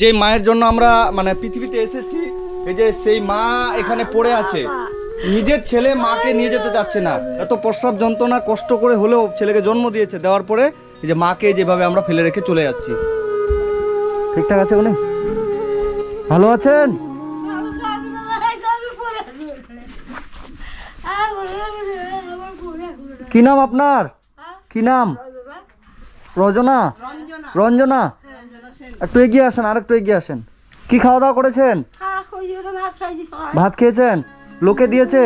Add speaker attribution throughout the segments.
Speaker 1: যে মায়ের জন্য আমরা মানে পৃথিবীতে এসেছি, এই যে সেই মা এখানে পড়ে আছে, নিজের ছেলে মাকে নিয়ে যেতে চাচ্ছে না। এত প্রস্রাব যন্ত্রণা, কষ্ট করে হলেও ছেলেকে জন্ম দিয়েছে, দেওয়ার পরে এই যে মাকে যেভাবে আমরা ফেলে রেখে চলে যাচ্ছি। ঠিকঠাক আছে উনি? ভালো আছেন? কি নাম আপনার? কি নাম? রজনা? রঞ্জনা? একটু এগিয়ে আসেন আর একটু এগিয়ে আসেন। কি খাওয়া দাওয়া করেছেন? ভাত খেয়েছেন? লোকে দিয়েছে?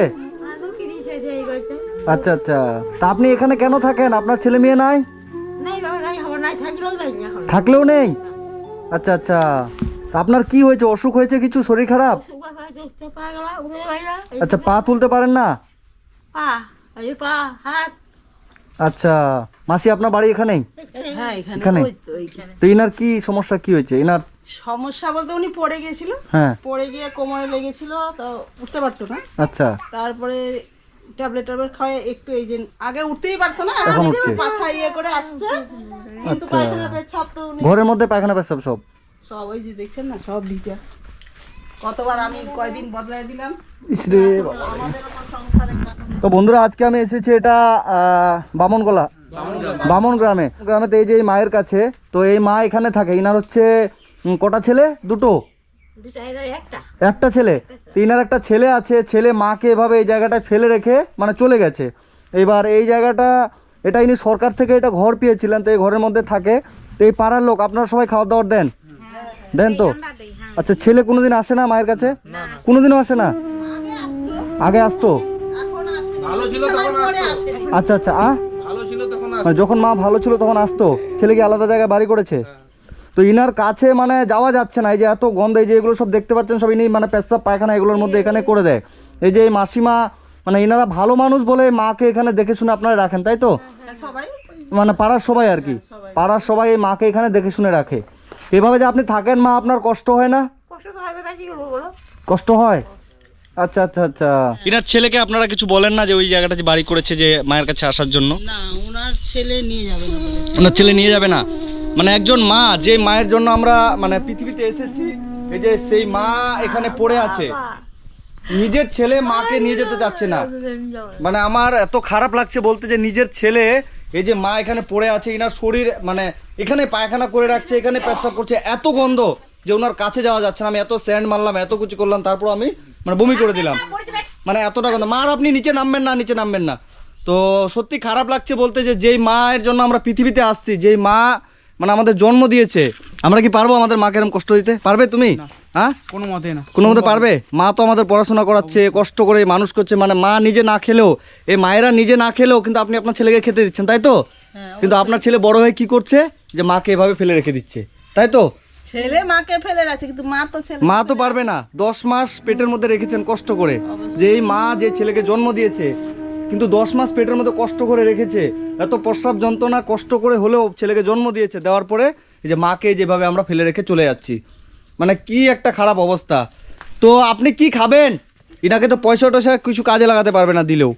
Speaker 1: আচ্ছা আচ্ছা। তা আপনি এখানে কেন থাকেন? আপনার ছেলে মেয়ে নাই? থাকলেও নেই? আচ্ছা আচ্ছা। আপনার কি হয়েছে? অসুখ হয়েছে কিছু? শরীর খারাপ? আচ্ছা পা তুলতে পারেন না? আচ্ছা। মাসি আপনার বাড়ি এখানেই?
Speaker 2: হ্যাঁ এখানে? ওই তো এইখানে
Speaker 1: তো ইনার কি সমস্যা কি হয়েছে? ইনার
Speaker 2: সমস্যা বলতে উনি পড়ে গিয়েছিল
Speaker 1: হ্যাঁ।
Speaker 2: পড়ে গিয়ে কোমরে লেগেছিল তো উঠতে পারতো না।
Speaker 1: আচ্ছা।
Speaker 2: তারপরে ট্যাবলেট ট্যাবলেট খাওয়া একটু এই যে আগে উঠতেই পারতো না
Speaker 1: এখন উঠছে।
Speaker 2: পাছা ইয়ে করে আসছে। কিন্তু
Speaker 1: আচ্ছা।
Speaker 2: পায়খানা পেছাব তো উনি
Speaker 1: ঘরের মধ্যে পায়খানা পেশাব সব?
Speaker 2: সব ওই যে দেখছেন না সব ভিজা। কতবার আমি কয়দিন বদলাই দিলাম।
Speaker 1: ইসরে
Speaker 2: সংসারে
Speaker 1: তো বন্ধুরা আজকে আমি এসেছি এটা আহ, বামনগোলা। বামন গ্রামে। গ্রামেতে এই যে এই মায়ের কাছে তো এই মা এখানে থাকে। ইনার হচ্ছে কটা ছেলে? দুটো?
Speaker 2: একটা।
Speaker 1: একটা ছেলে। তো ইনার একটা ছেলে আছে। ছেলে মাকে এভাবে এই জায়গাটায় ফেলে রেখে মানে চলে গেছে। এবার এই জায়গাটা এটা ইনি সরকার থেকে এটা ঘর পেয়েছিলেন তো এই ঘরের মধ্যে থাকে। তো এই পাড়ার লোক আপনারা সবাই খাওয়া দাওয়ার দেন দেন তো? আচ্ছা ছেলে কোনোদিন আসে না মায়ের কাছে? কোনোদিনও আসে না? আগে আসতো।
Speaker 2: এখন আসে।
Speaker 3: ভালো ছিল তখন
Speaker 2: পরে
Speaker 3: আসতো।
Speaker 2: আসে।
Speaker 1: আচ্ছা আচ্ছা আ
Speaker 3: ভালো ছিল তখন
Speaker 1: মানে যখন মা ভালো ছিল তখন আসতো। ছেলে কি আলাদা জায়গায় বাড়ি করেছে? তো ইনার কাছে মানে যাওয়া যাচ্ছে না। এই যে এত গন্ধ এই যে এগুলো সব দেখতে পাচ্ছেন সব ইনি মানে পেশাব পায়খানা এগুলোর মধ্যে এখানে করে দেয়। এই যে এই মাসিমা মানে ইনারা ভালো মানুষ বলে মাকে এখানে দেখে শুনে আপনারা রাখেন তাই তো? মানে পাড়ার সবাই আর কি। পাড়ার সবাই এই মাকে এখানে দেখে শুনে রাখে। এভাবে যে আপনি থাকেন মা আপনার কষ্ট হয় না?
Speaker 2: কষ্ট
Speaker 1: হয়? আচ্ছা আচ্ছা আচ্ছা। ইনার ছেলেকে আপনারা কিছু বলেন না যে ওই জায়গাটা যে বাড়ি করেছে যে মায়ের কাছে আসার জন্য?
Speaker 2: না ওনার ছেলে নিয়ে যাবে না
Speaker 1: ওনার ছেলে নিয়ে যাবে না? মানে একজন মা যে মায়ের জন্য আমরা মানে পৃথিবীতে এসেছি এই যে সেই মা এখানে পড়ে আছে নিজের ছেলে মাকে নিয়ে যেতে চাচ্ছে না। মানে আমার এত খারাপ লাগছে বলতে যে নিজের ছেলে এই যে মা এখানে পড়ে আছে এনার শরীর মানে এখানে পায়খানা করে রাখছে এখানে পেশাব করছে এত গন্ধ। যে ওনার কাছে যাওয়া যাচ্ছে না আমি এত স্যান্ড মারলাম এত কিছু করলাম তারপর আমি মানে বমি করে দিলাম। মানে এতটা গন্ধ মা আর আপনি নিচে নামবেন না নিচে নামবেন না। তো সত্যি খারাপ লাগছে বলতে যে যেই মায়ের জন্য আমরা পৃথিবীতে আসছি যেই মা মানে আমাদের জন্ম দিয়েছে আমরা কি পারব আমাদের মাকে এরকম কষ্ট দিতে? পারবে তুমি? হ্যাঁ?
Speaker 3: কোনো মতে না।
Speaker 1: কোনো মতে পারবে? মা তো আমাদের পড়াশোনা করাচ্ছে কষ্ট করে মানুষ করছে মানে মা নিজে না খেলেও এই মায়েরা নিজে না খেলেও কিন্তু আপনি আপনার ছেলেকে খেতে দিচ্ছেন তাই তো? কিন্তু আপনার ছেলে বড় হয়ে কি করছে? যে মাকে এভাবে ফেলে রেখে দিচ্ছে তাই তো?
Speaker 2: ছেলে মাকে ফেলে রাখছে কিন্তু মা তো ছেলে
Speaker 1: মা তো পারবে না। দশ মাস পেটের মধ্যে রেখেছেন কষ্ট করে। যে এই মা যে ছেলেকে জন্ম দিয়েছে কিন্তু দশ মাস পেটের মধ্যে কষ্ট করে রেখেছে এত প্রস্রাব যন্ত্রণা কষ্ট করে হলেও ছেলেকে জন্ম দিয়েছে দেওয়ার পরে এই যে মাকে যেভাবে আমরা ফেলে রেখে চলে যাচ্ছি। মানে কি একটা খারাপ অবস্থা। তো আপনি কি খাবেন? ইনাকে তো পয়সা টয়সা কিছু কাজে লাগাতে পারবে না দিলেও।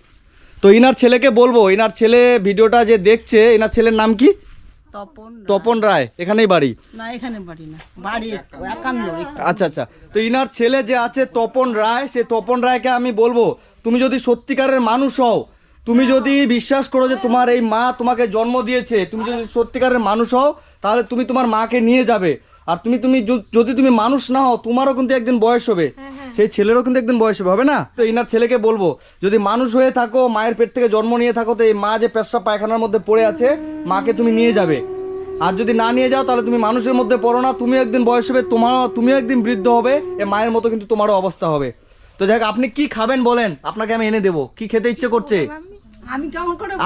Speaker 1: তো ইনার ছেলেকে বলব ইনার ছেলে ভিডিওটা যে দেখছে ইনার ছেলের নাম কি?
Speaker 2: তপন
Speaker 1: রায়। এখানেই বাড়ি?
Speaker 2: না এখানে বাড়ি না। বাড়ি একটু, একান্ন একটু।
Speaker 1: আচ্ছা আচ্ছা। তো ইনার ছেলে যে আছে তপন রায় সে তপন রায়কে আমি বলব তুমি যদি সত্যিকারের মানুষ হও তুমি যদি বিশ্বাস করো যে তোমার এই মা তোমাকে জন্ম দিয়েছে তুমি যদি সত্যিকারের মানুষ হও তাহলে তুমি তোমার মাকে নিয়ে যাবে। আর তুমি তুমি যদি তুমি মানুষ না হও তোমারও কিন্তু একদিন বয়স হবে। সেই ছেলেরও কিন্তু একদিন বয়স হবে হবে না? তো ইনার ছেলেকে বলব যদি মানুষ হয়ে থাকো মায়ের পেট থেকে জন্ম নিয়ে থাকো তো এই মা যে পেশাব পায়খানার মধ্যে পড়ে আছে মাকে তুমি নিয়ে যাবে। আর যদি না নিয়ে যাও তাহলে তুমি মানুষের মধ্যে পড়ো না তুমি একদিন বয়স হবে তোমার তুমিও একদিন বৃদ্ধ হবে এ মায়ের মতো কিন্তু তোমারও অবস্থা হবে। তো যাই হোক, আপনি কি খাবেন বলেন? আপনাকে আমি এনে দেবো। কি খেতে ইচ্ছে করছে?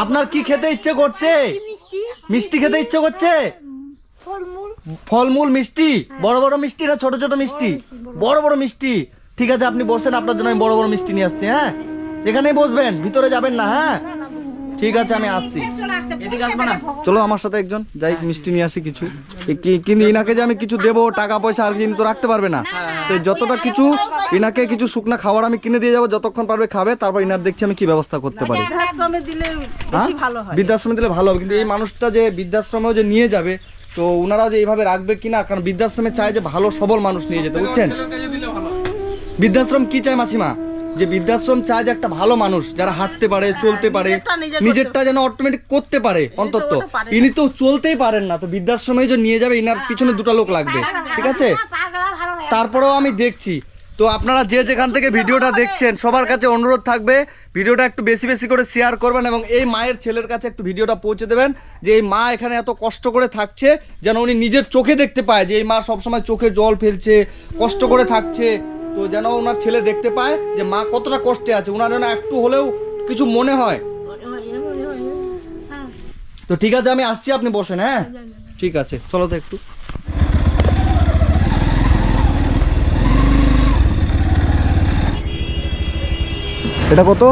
Speaker 1: আপনার কি খেতে ইচ্ছে করছে? মিষ্টি খেতে ইচ্ছে করছে? ফলমূল মিষ্টি বড় বড় মিষ্টি না ছোট ছোট মিষ্টি? বড় বড় মিষ্টি। ঠিক আছে আপনি বসেন আপনার জন্য আমি বড় বড় মিষ্টি নিয়ে আসছি হ্যাঁ? এখানেই বসবেন ভিতরে যাবেন না হ্যাঁ? ঠিক আছে আমি আসছি।
Speaker 3: এদিকে আসবে না?
Speaker 1: চলো আমার সাথে একজন যাই মিষ্টি নিয়ে আসি কিছু। কিন্তু ইনাকে যে আমি কিছু দেবো টাকা পয়সা আর কিন্তু রাখতে পারবে না। তো যতটা কিছু ইনাকে কিছু শুকনা খাবার আমি কিনে দিয়ে যাব যতক্ষণ পারবে খাবে তারপর ইনার দেখছি আমি কি ব্যবস্থা করতে পারি।
Speaker 2: বৃদ্ধাশ্রমে দিলে
Speaker 1: হ্যাঁ?
Speaker 2: ভালো
Speaker 1: বৃদ্ধাশ্রমে দিলে ভালো হবে কিন্তু এই মানুষটা যে বৃদ্ধাশ্রমেও যে নিয়ে যাবে তো ওনারাও যে এইভাবে রাখবে কিনা কারণ বৃদ্ধাশ্রমে চায় যে ভালো সবল মানুষ নিয়ে যেতে বুঝছেন? বৃদ্ধাশ্রম কি চায় মাসিমা? যে বৃদ্ধাশ্রম চায় যে একটা ভালো মানুষ যারা হাঁটতে পারে চলতে পারে
Speaker 2: নিজেরটা
Speaker 1: যেন অটোমেটিক করতে পারে অন্তত। ইনি তো চলতেই পারেন না তো বৃদ্ধাশ্রমে যে নিয়ে যাবে ইনার পিছনে দুটো লোক লাগবে ঠিক আছে? তারপরেও আমি দেখছি তো আপনারা যে যেখান থেকে ভিডিওটা দেখছেন সবার কাছে অনুরোধ থাকবে ভিডিওটা একটু বেশি বেশি করে শেয়ার করবেন এবং এই মায়ের ছেলের কাছে একটু ভিডিওটা পৌঁছে দেবেন যে এই মা এখানে এত কষ্ট করে থাকছে যেন উনি নিজের চোখে দেখতে পায় যে এই মা সবসময় চোখে জল ফেলছে কষ্ট করে থাকছে। তো যেন ওনার ছেলে দেখতে পায় যে মা কতটা কষ্টে আছে ওনার যেন একটু হলেও কিছু মনে হয়। তো ঠিক আছে আমি আসছি আপনি বসেন হ্যাঁ? ঠিক আছে চলো তো একটু। এটা কত?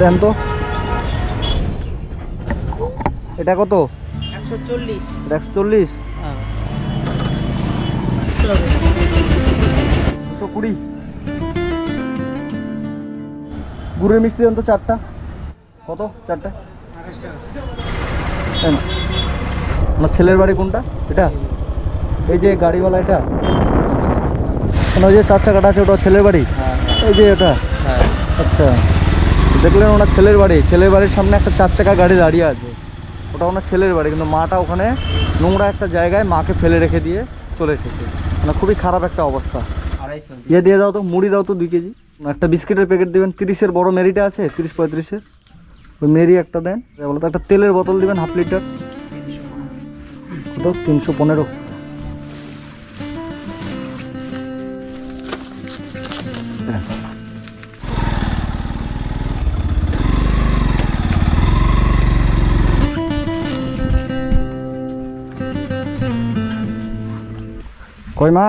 Speaker 1: দেন তো। এটা কত?
Speaker 2: একশো চল্লিশ।
Speaker 1: একশো চল্লিশ। দুশো কুড়ি। গুড়ের মিষ্টি দেন তো চারটা। কত? চারটা। আমার ছেলের বাড়ি কোনটা? এটা? এই যে গাড়িওয়ালা এটা? মানে ওই যে চার চাকাটা আছে ওটা ছেলের বাড়ি? এই যে ওটা আচ্ছা। দেখলেন ওনার ছেলের বাড়ি? ছেলের বাড়ির সামনে একটা চার চাকা গাড়ি দাঁড়িয়ে আছে। ওটা ওনার ছেলের বাড়ি কিন্তু মাটা ওখানে নোংরা একটা জায়গায় মাকে ফেলে রেখে দিয়ে চলে এসেছে। মানে খুবই খারাপ একটা অবস্থা। ইয়ে দিয়ে দাও তো মুড়ি দাও তো দুই কেজি। একটা বিস্কিটের প্যাকেট দিবেন তিরিশের বড় মেরিটা আছে তিরিশ পঁয়ত্রিশের। ওই মেরি একটা দেন। বলো তো একটা তেলের বোতল দিবেন হাফ লিটার। কত? তিনশো পনেরো। কই মা?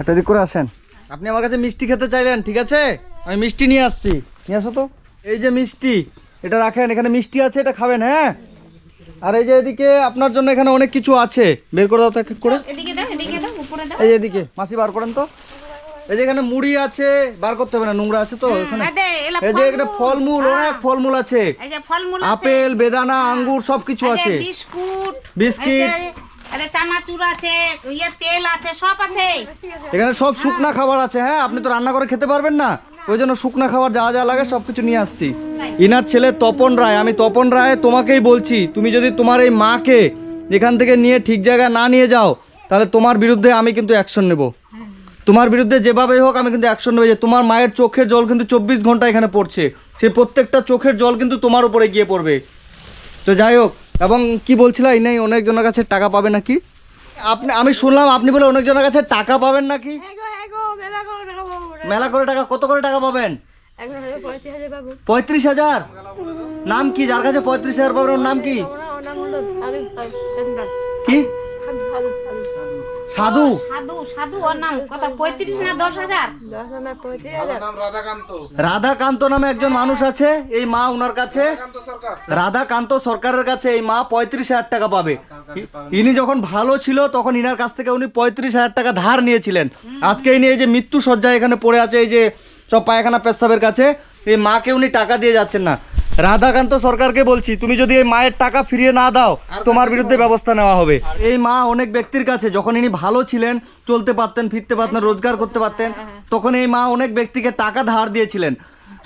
Speaker 1: একটা দিক করে আসেন। আপনি আমার কাছে মিষ্টি খেতে চাইলেন ঠিক আছে? আমি মিষ্টি নিয়ে আসছি। নিয়ে আসো তো। এই যে মিষ্টি এটা রাখেন এখানে মিষ্টি আছে এটা খাবেন হ্যাঁ? আর এই যে এদিকে আপনার জন্য এখানে অনেক কিছু আছে। বের করে দাও তো এক এক করে।
Speaker 4: এদিকে দাও এদিকে দাও উপরে দাও।
Speaker 1: এই যে এদিকে মাসি বার করেন তো। এই যে এখানে মুড়ি আছে বার করতে হবে না নোংরা আছে তো এখানে।
Speaker 4: এই
Speaker 1: যে এখানে ফলমূল। অনেক ফলমূল আছে।
Speaker 4: এই যে ফলমূল আছে,
Speaker 1: আপেল বেদানা আঙ্গুর সব কিছু আছে।
Speaker 4: বিস্কুট
Speaker 1: বিস্কিট।
Speaker 4: ইয়ে
Speaker 1: এখানে সব শুকনা খাবার আছে হ্যাঁ? আপনি তো রান্না করে খেতে পারবেন না? ওই জন্য শুকনা খাবার যা যা লাগে সব কিছু নিয়ে আসছি। ইনার ছেলে তপন রায়, আমি তপন রায় তোমাকেই বলছি, তুমি যদি তোমার এই মাকে এখান থেকে নিয়ে ঠিক জায়গায় না নিয়ে যাও, তাহলে তোমার বিরুদ্ধে আমি কিন্তু অ্যাকশন নেব। তোমার বিরুদ্ধে যেভাবেই হোক আমি কিন্তু অ্যাকশন নেব। যে তোমার মায়ের চোখের জল কিন্তু চব্বিশ ঘণ্টা এখানে পড়ছে। সে প্রত্যেকটা চোখের জল কিন্তু তোমার উপরে গিয়ে পড়বে। তো যাই হোক এবং কি বলছিলাম এই নাই অনেকজনের কাছে টাকা পাবে নাকি? আপনি আমি শুনলাম আপনি বলে অনেকজনের কাছে টাকা পাবেন নাকি? মেলা করে টাকা কত করে টাকা পাবেন? পঁয়ত্রিশ হাজার নাম কি? যার কাছে পঁয়ত্রিশ হাজার পাবেন ওর নাম কি? কি? সাধু?
Speaker 4: সাধু সাধু ওর নাম কত পঁয়ত্রিশ না দশ হাজার?
Speaker 3: নাম রাধাকান্ত।
Speaker 1: রাধাকান্ত নামে একজন মানুষ আছে এই মা ওনার কাছে। রাধাকান্ত সরকারের কাছে এই মা পঁয়ত্রিশ হাজার টাকা পাবে। ইনি যখন ভালো ছিল তখন ইনার কাছ থেকে উনি পঁয়ত্রিশ হাজার টাকা ধার নিয়েছিলেন। আজকে ইনি এই যে মৃত্যু সজ্জায় এখানে পড়ে আছে এই যে সব পায়খানা পেশাবের কাছে এই মাকে উনি টাকা দিয়ে যাচ্ছেন না। রাধাকান্ত সরকারকে বলছি তুমি যদি এই মায়ের টাকা ফিরিয়ে না দাও তোমার বিরুদ্ধে ব্যবস্থা নেওয়া হবে। এই মা অনেক ব্যক্তির কাছে যখন ইনি ভালো ছিলেন চলতে পারতেন ফিরতে পারতেন রোজগার করতে পারতেন তখন এই মা অনেক ব্যক্তিকে টাকা ধার দিয়েছিলেন।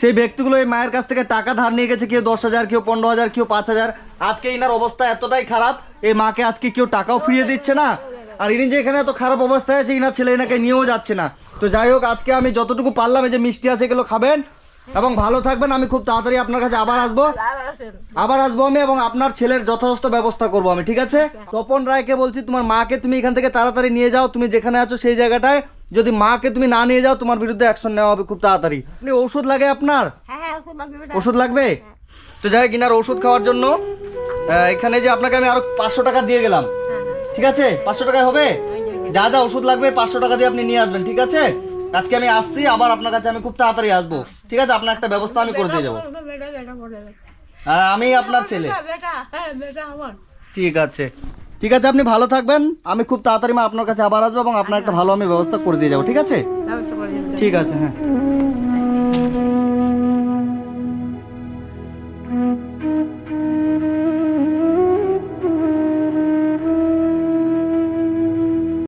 Speaker 1: সেই ব্যক্তিগুলো এই মায়ের কাছ থেকে টাকা ধার নিয়ে গেছে কেউ দশ হাজার কেউ পনেরো হাজার কেউ পাঁচ হাজার। আজকে ইনার অবস্থা এতটাই খারাপ এই মাকে আজকে কেউ টাকাও ফিরিয়ে দিচ্ছে না। আর ইনি যে এখানে এত খারাপ অবস্থায় আছে ইনার ছেলে এনাকে নিয়েও যাচ্ছে না। তো যাই হোক আজকে আমি যতটুকু পারলাম এই যে মিষ্টি আছে এগুলো খাবেন। এবং ভালো থাকবেন। আমি খুব তাড়াতাড়ি আপনার কাছে আবার আসব। আবার আসব আমি এবং আপনার ছেলের যথাযথ ব্যবস্থা করব আমি ঠিক আছে? তপন রায়কে বলছি তোমার মাকে তুমি এখান থেকে তাড়াতাড়ি নিয়ে যাও। তুমি যেখানে আছো সেই জায়গাটায়। যদি মাকে তুমি না নিয়ে যাও তোমার বিরুদ্ধে অ্যাকশন নেওয়া হবে খুব তাড়াতাড়ি। আপনি ওষুধ লাগে আপনার?
Speaker 4: হ্যাঁ
Speaker 1: ওষুধ লাগবে তো যাই হোক, ইনার ওষুধ খাওয়ার জন্য এখানে যে আপনাকে আমি আরও পাঁচশো টাকা দিয়ে গেলাম। ঠিক আছে? পাঁচশো টাকায় হবে? যা যা ওষুধ লাগবে পাঁচশো টাকা দিয়ে আপনি নিয়ে আসবেন ঠিক আছে? আজকে আমি আসছি আবার আপনার কাছে আমি খুব তাড়াতাড়ি আসব। ঠিক আছে আপনার একটা ব্যবস্থা আমি করে দিয়ে যাব হ্যাঁ, আমি আপনার ছেলে। ঠিক আছে। ঠিক আছে আপনি ভালো থাকবেন। আমি খুব তাড়াতাড়ি আপনার কাছে আবার আসব এবং আপনার একটা ভালো আমি ব্যবস্থা করে দিয়ে যাব ঠিক আছে? ঠিক আছে হ্যাঁ।